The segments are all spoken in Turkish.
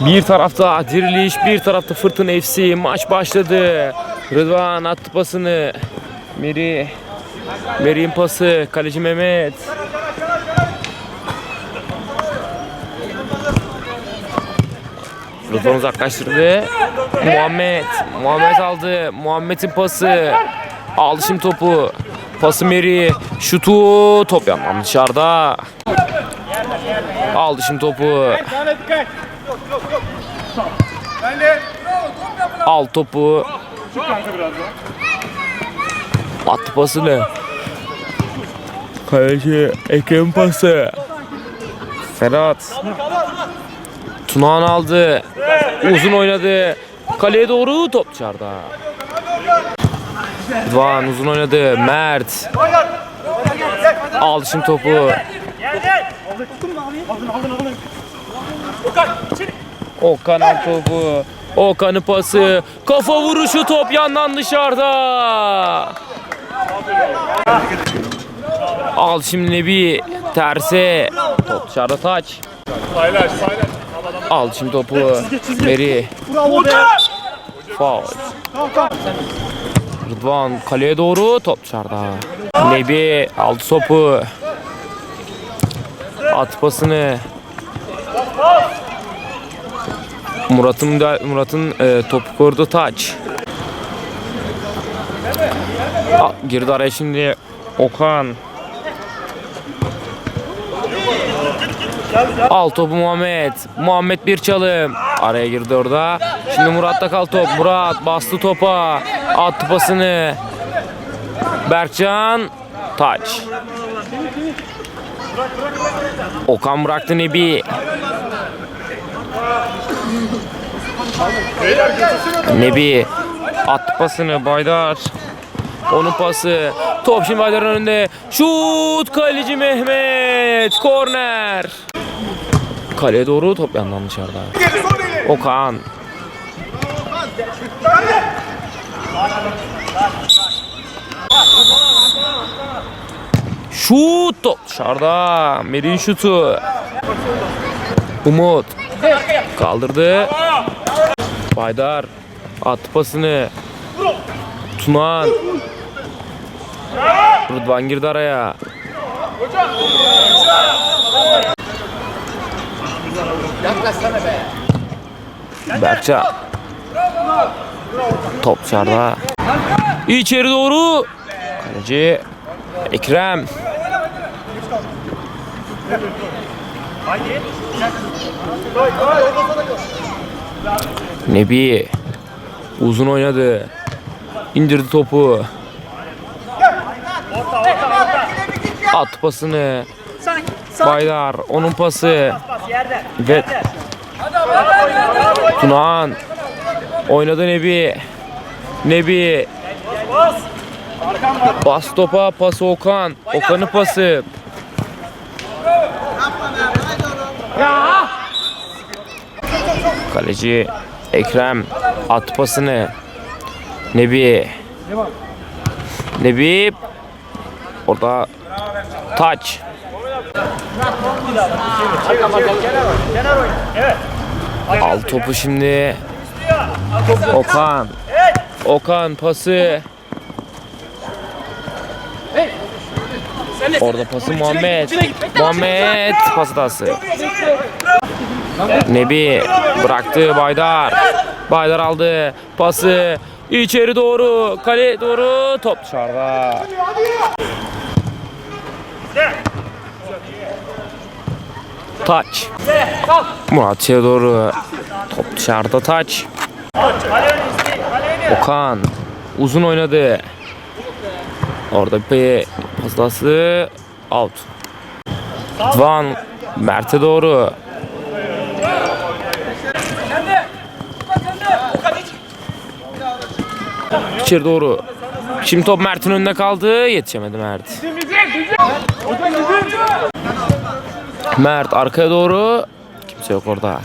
Bir tarafta diriliş, bir tarafta fırtına FC. Maç başladı. Rıdvan attı pasını. Meri. Meri'nin pası. Kaleci Mehmet. Rıdvan uzaklaştırdı. Muhammed. Muhammed aldı. Muhammed'in pası. Aldı şimdi topu. Pası Meri. Şutu. Top yandan dışarıda. Aldı şimdi topu. Al topu. Attı pasını. Kaleci Ekrem pası. Ferhat. Tunağan aldı. Uzun oynadı. Kaleye doğru top dışarıda. Rıdvan uzun oynadı. Mert. Aldı şimdi topu. Okan al topu. Okan'ın pası. Kafa vuruşu top yandan dışarıda. Al şimdi Nebi. Terse. Top dışarıda taç. Al şimdi topu. Meri. Faul. Rıdvan kaleye doğru top dışarıda. Nebi aldı topu. At pasını. Murat'ın Murat'ın e, topu korudu taç. A, girdi araya şimdi Okan. Al topu Muhammed. Muhammed bir çalım. Araya girdi orada. Şimdi Murat'ta kal top. Murat bastı topa. Attı pasını. Berkcan. Taç. Okan bıraktı Nebi. Nebi attı pasını Baydar. Onun pası. Top şimdi Baydar'ın önünde. Şut kaleci Mehmet. Korner. Kaleye doğru top yandan dışarıda. Okan. Şut top dışarıda. Merin şutu. Umut. Kaldırdı. Baydar attı pasını. Tunağan. Rıdvan girdi araya. Berkcan. Top dışarıda. İçeri doğru. Kaleci Ekrem. Nebi uzun oynadı. İndirdi topu. At pasını. Baydar onun pası. Ve Tunağan oynadı Nebi. Nebi Bas topa pası Okan. Okan'ın pası. Kaleci Ekrem at pasını. Nebi. Nebi. Orada taç. Al topu şimdi. Okan. Okan pası. Orada pası Muhammed. Muhammed pas hatası. Nebi bıraktı Baydar. Baydar aldı pası. içeri doğru kale doğru top dışarıda. Taç. Murat içeri doğru top dışarıda taç. Okan uzun oynadı. Orada bir pasası out. Van Mert'e doğru. İçeri doğru. Şimdi top Mert'in önünde kaldı. Yetişemedi Mert. Mert arkaya doğru. Kimse yok orada.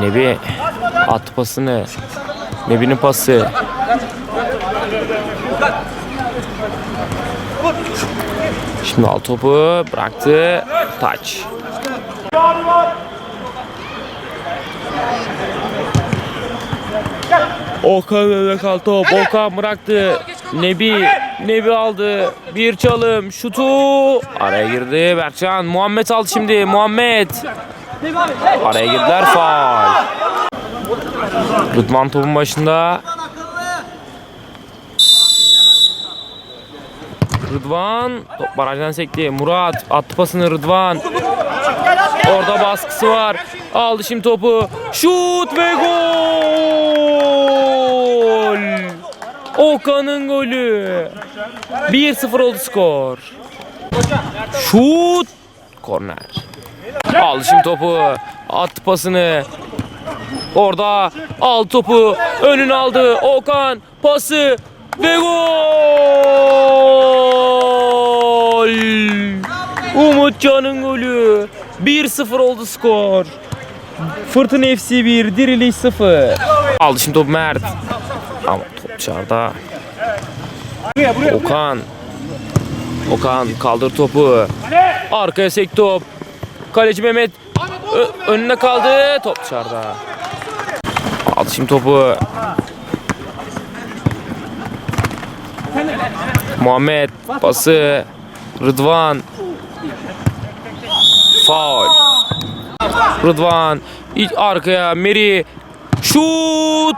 Nebi attı pasını. Nebi'nin pası. Şimdi al topu bıraktı. Taç. Okan kal top. Okan bıraktı. Nebi. Nebi aldı. Bir çalım. Şutu. Araya girdi Berkcan. Muhammed aldı şimdi. Muhammed. Araya girdiler. Faul. Rıdvan topun başında. Rıdvan top barajdan sekti. Murat attı pasını Rıdvan. Orada baskısı var. Aldı şimdi topu. Şut ve gol. Okan'ın golü. 1-0 oldu skor. Şut. Korner. Aldı şimdi topu. Attı pasını. Orada al topu. Önüne aldı. Okan pası ve gol. Umutcan'ın golü. 1-0 oldu skor. Fırtına FC 1, Diriliş 0. Aldı şimdi top Mert. Dışarıda. Okan. Okan kaldır topu. Arkaya sek top. Kaleci Mehmet ö- önüne kaldı. Top dışarıda. Aldı şimdi topu. Muhammed pası. Rıdvan. Faul. Rıdvan. İç arkaya Meri. Şut.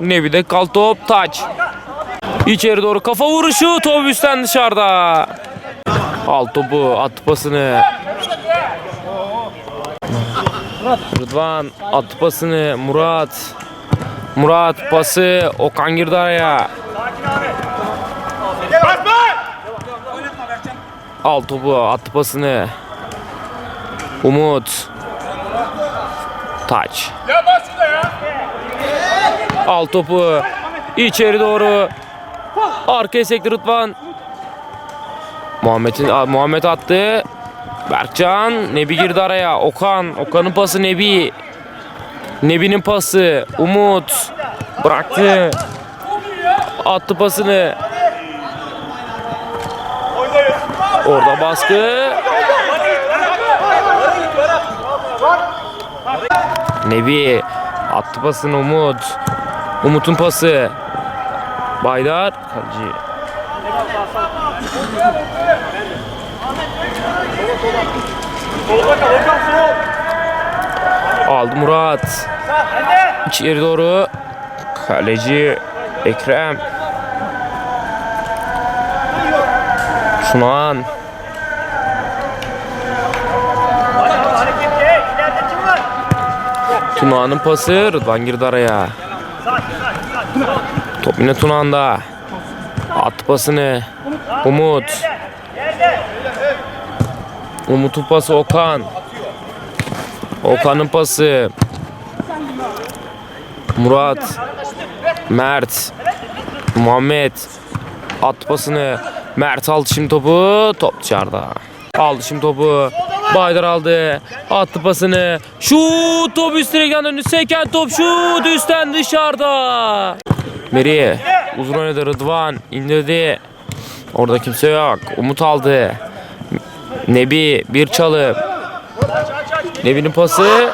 Nebi'de kal top. Taç. İçeri doğru kafa vuruşu. Top üstten dışarıda. Al topu. At pasını. Rıdvan at pasını. Murat. Murat pası. Okan girdi araya. Al topu. At pasını. Umut. Taç. Al topu. İçeri doğru. Arkaya sekti Rıdvan. Muhammed'in Muhammed attı. Berkcan Nebi girdi araya. Okan. Okan'ın pası Nebi. Nebi'nin pası. Umut. Bıraktı. Attı pasını. Orada baskı. Nebi attı pasını Umut. Umut'un pası. Baydar kaleci. Aldı Murat. İçeri doğru. Kaleci Ekrem. Sunan. Tuna'nın pası Rıdvan girdi araya. Top yine Tuna'nda. At pasını. Umut. Umut'un pası Okan. Okan'ın pası. Murat. Mert. Muhammed. At pasını. Mert aldı şimdi topu. Top dışarıda. Aldı şimdi topu. Baydar aldı. Attı pasını. Şut top üst direkten döndü. Seken top şut üstten dışarıda. Meri uzun oynadı Rıdvan indirdi. Orada kimse yok. Umut aldı. Nebi bir çalım. Nebi'nin pası.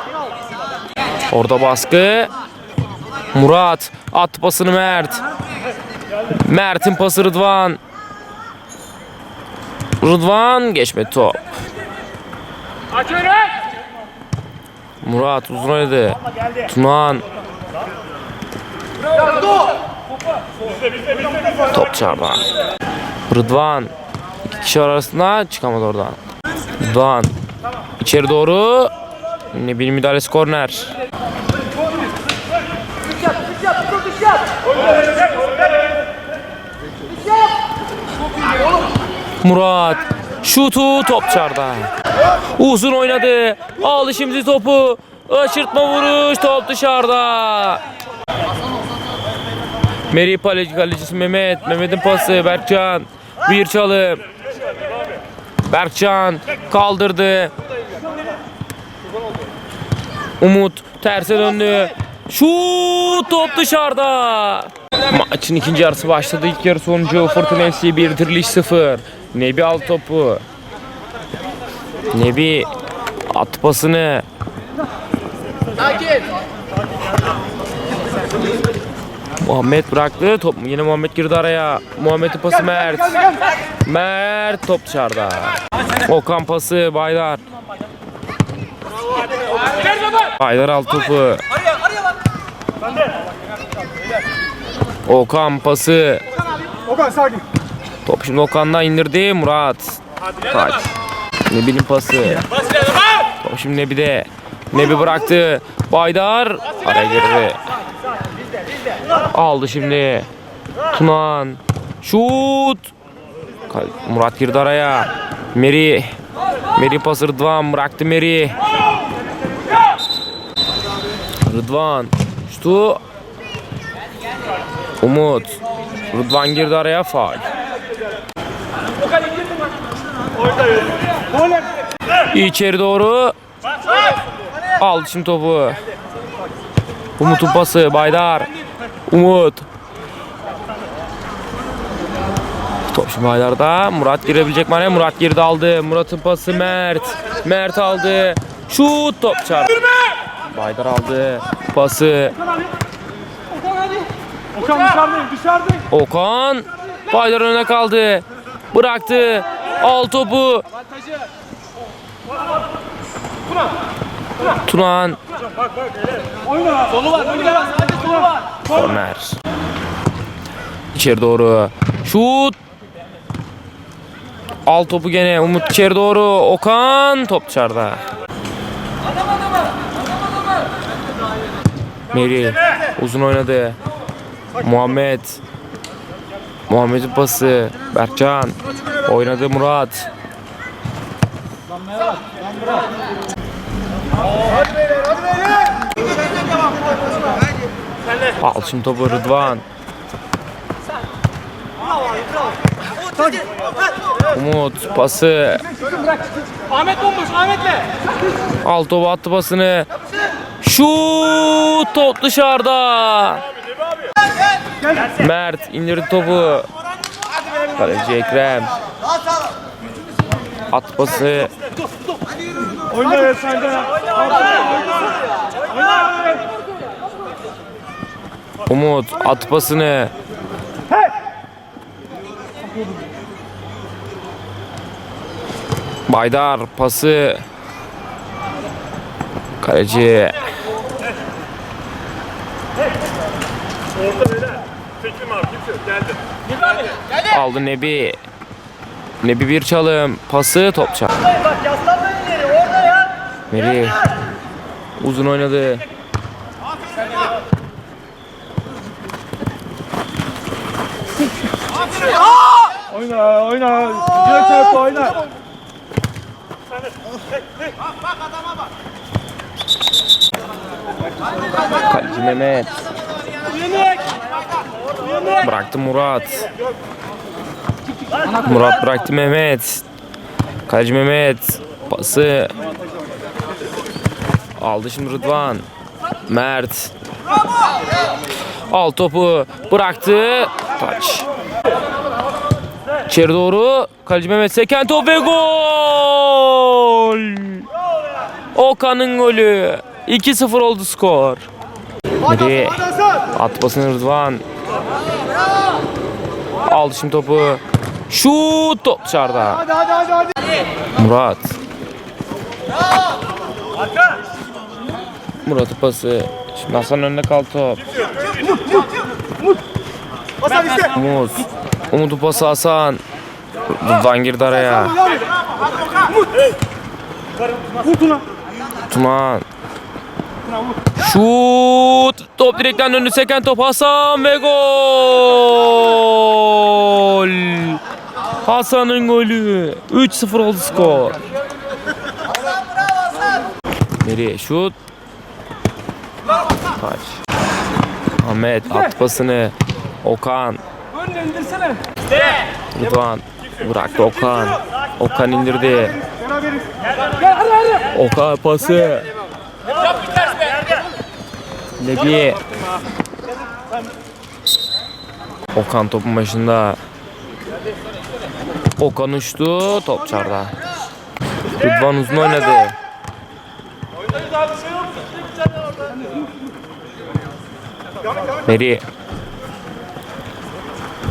Orada baskı. Murat at pasını Mert. Mert'in pası Rıdvan. Rıdvan geçmedi top. Murat uzun oynadı. Tunan. Top dışarıda. Rıdvan. İki kişi arasında çıkamadı oradan. Rıdvan. İçeri doğru. Ne bir müdahalesi korner. Murat. Şutu top dışarıda. Uzun oynadı. Aldı şimdi topu. Aşırtma vuruş top dışarıda. Meri kaleci kalecisi Mehmet. Mehmet'in pası Berkcan. Bir çalım. Berkcan kaldırdı. Umut terse döndü. Şut top dışarıda. Maçın ikinci yarısı başladı. İlk yarı sonucu Fırtına FC 1 Diriliş 0. Nebi al topu. Nebi at pasını. Muhammed bıraktı. Top yine Muhammed girdi araya. Muhammed'in pası Mert. Mert top dışarıda. Okan pası Baydar. Baydar alt topu. Okan pası. Okan sakin. Şimdi Okan'dan indirdi Murat. Taç. Nebi'nin pası. Top şimdi Nebi'de. Nebi bıraktı. Baydar. Araya girdi. Aldı şimdi. Tunan. Şut. Murat girdi araya. Meri. Meri pası Rıdvan. Bıraktı Meri. Rıdvan. Şutu. Umut. Rıdvan girdi araya faal. İçeri doğru. Aldı şimdi topu. Umut'un pası Baydar. Umut. Top şimdi Baydar'da. Murat girebilecek mi? Murat girdi aldı. Murat'ın pası Mert. Mert aldı. Şut top çarptı. Baydar aldı. Pası. Okan dışarıdayım dışarıdayım. Okan. Baydar öne kaldı. Bıraktı. Al topu. Var. Korner. İçeri doğru. Şut. Al topu gene. Umut içeri doğru. Okan. Top dışarıda. Meri. Uzun oynadı. Muhammed. Muhammed'in pası. Berkcan. Oynadı Murat. Al şimdi topu Rıdvan. Umut pası. Ahmet bomboş. Ahmet'le. Al topu attı pasını. Şut top dışarıda. Mert indirdi topu. Kaleci Ekrem. At pası. Oyna ya sen de. Umut at pasını. Baydar pası. Kaleci. Aldı Nebi. Nebi bir çalım. Pası top çal. Meri. Uzun oynadı. Oyna oyna. Direkt tempo oyna. Kaleci Mehmet. Bıraktı Murat. Murat bıraktı Mehmet. Kaleci Mehmet. Pası. Aldı şimdi Rıdvan. Mert. Al topu. Bıraktı. Taç. İçeri doğru. Kaleci Mehmet seken top ve gol. Okan'ın golü. 2-0 oldu skor. Meri. At basını Rıdvan. Aldı şimdi topu. Şut top dışarıda. Hadi hadi hadi hadi. Murat. Murat'ın pası. Şimdi Hasan önüne kaldı top. Umut. Umut'un pası Hasan. Rıdvan girdi araya. Tuna. Şut. Top direkten döndü. Seken top Hasan ve gol. Hasan'ın golü. 3-0 oldu skor. Nereye şut? Taç. Ahmet at pasını. Okan. Rıdvan. Bıraktı Okan. Okan indirdi. Okan pası. Nebi. Okan topun başında. Okan uçtu. Top çarda. Rıdvan uzun oynadı. Meri.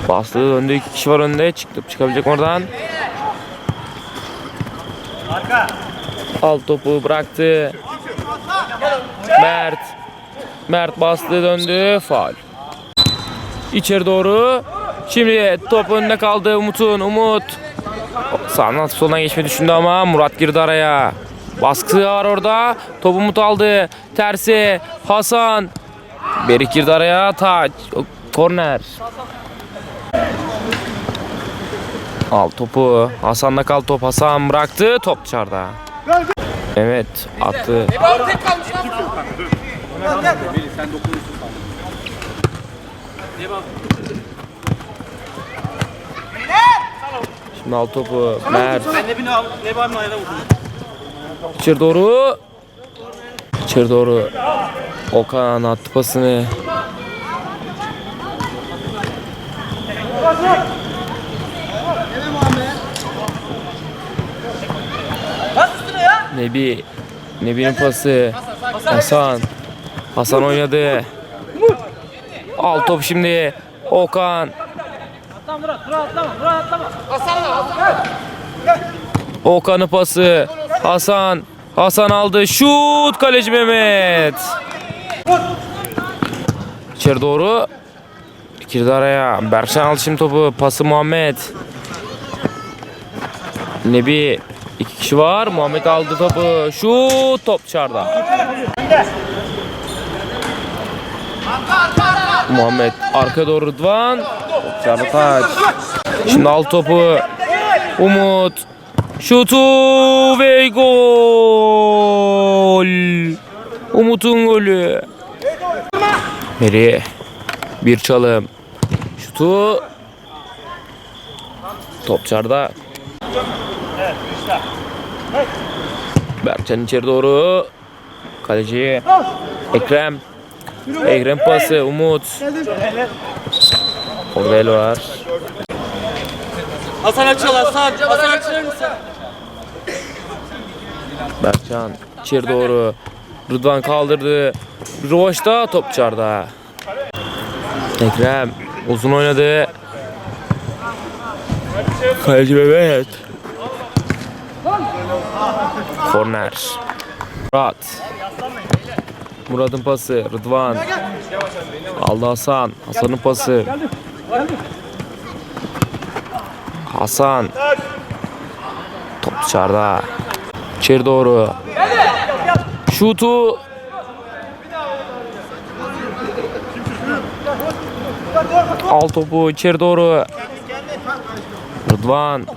Bastı döndü iki kişi var önde çıktı çıkabilecek oradan. Alt topu bıraktı. Mert. Mert bastı döndü. Faul. İçeri doğru. Şimdi top önünde kaldı Umut'un. Umut. Sağdan soldan geçmeyi düşündü ama Murat girdi araya. Baskı var orada. Topu Umut aldı. Tersi. Hasan. Berik girdi araya. Taç. Korner. Al topu. Hasan'da kal top. Hasan bıraktı. Top dışarıda. Evet attı. Şimdi al topu. Mert. Sen ne bini al, ne ayağına? İçeri doğru. İçeri doğru. Okan attı pasını. Nebi. Nebi'nin pası. Hasan. Hasan oynadı. Al top şimdi. Okan. Okan'ın pası. Hasan. Hasan aldı. Şut. Kaleci Mehmet. İçeri doğru. Girdi araya. Berkcan aldı şimdi topu. Pası Muhammed. Nebi. iki kişi var. Muhammed aldı topu. Şut. Top dışarıda. Muhammed arka doğru Rıdvan. Dışarıda taç. Şimdi al topu. Umut. Şutu ve gol. Umut'un golü. Meri. Bir çalım. Şutu. Top çarda. Berkcan içeri doğru. Kaleci. Ekrem. Ekrem pası. Umut. Orada el var. Hasan açıl Hasan. Hasan açılır mısın? Berkcan içeri doğru. Rıdvan kaldırdı. Rovaş'ta top dışarıda. Ekrem uzun oynadı. Kaleci Mehmet. Korner. Murat. Murat'ın pası. Rıdvan. Aldı Hasan. Hasan'ın pası. Hasan. Top dışarıda. İçeri doğru. Şutu. Al topu içeri doğru. Rıdvan.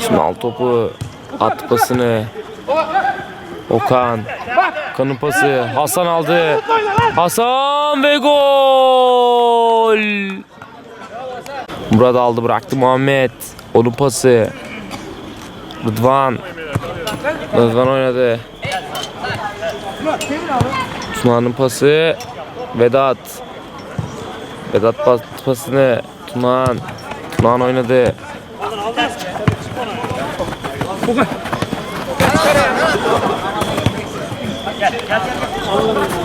Şimdi al topu. At pasını. Okan. Okan'ın pası. Hasan aldı. Hasan ve gol. Murat aldı bıraktı Muhammed. Onun pası. Rıdvan. Rıdvan oynadı. Tuna'nın pası. Vedat. Vedat pas, pasını. Tuna'nın. Tuna'nın oynadı.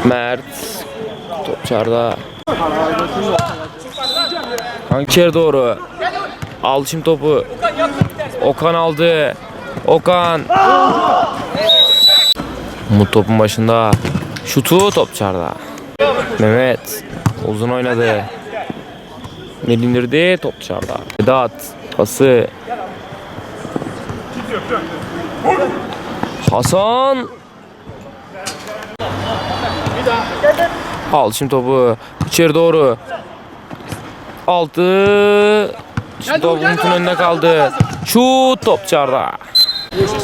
Mert. Top çarda. İçeri doğru. Al şimdi topu. Okan aldı. Okan. Umut topun başında. Şutu top çarda. Mehmet. Uzun oynadı. Mel indirdi top dışarıda. Vedat. Pası. Hasan. Al şimdi topu. İçeri doğru. Altı. Şimdi top Umut'un önünde kaldı. Şut top dışarıda.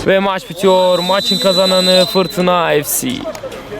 Ve maç bitiyor. Maçın kazananı Fırtına FC.